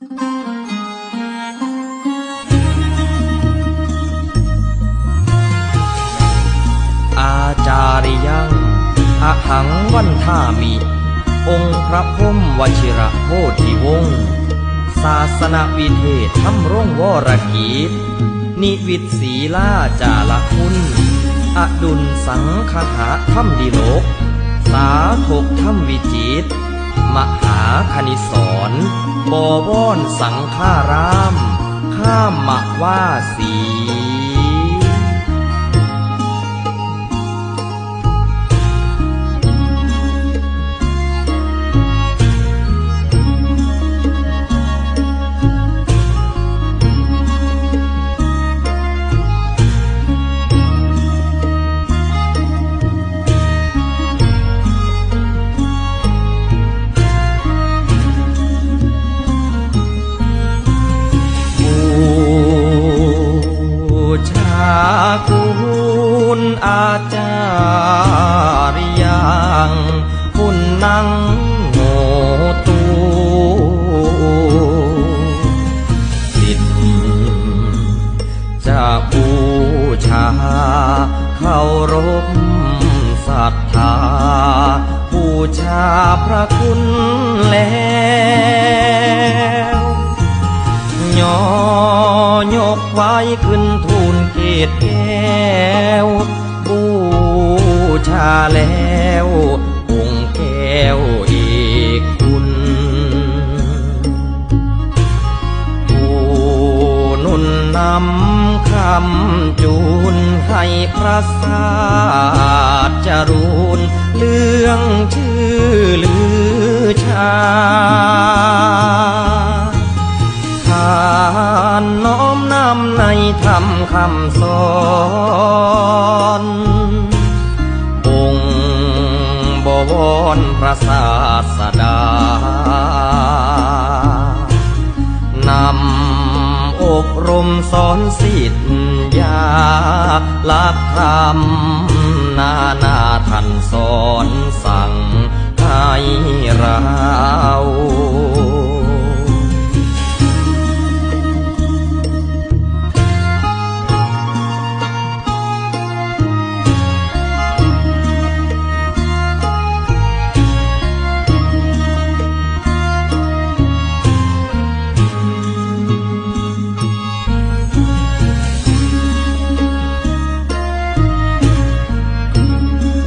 อาจาริยังอหังวันท่ามิ องค์พระพรมวชิระโพธิวงศ์ศาสนวิเทศทำร่งวรกีตนิวิตศีลาจาละคุณอดุลสังคหะธรรมดิโลก สาธกธรรมวิจิตร มหาคณิสรบวรสังฆาราม ข้ามมะว่าสี อาจารย์ยังคุณนังโหตูสิทธิ์จะบูชาเคารพศรัทธาบูชาพระคุณแล้วย่อยกไว้ขึ้นทูลเกตแก้ำคำจูนให้พระศาสตร์จรูนเรื่องชื่อลือชาทานน้อมนำในธรรมคำสอนองค์บวรพระศาสดา สอนสิทธิยาหลักธรรมนานาท่านสอนสั่ง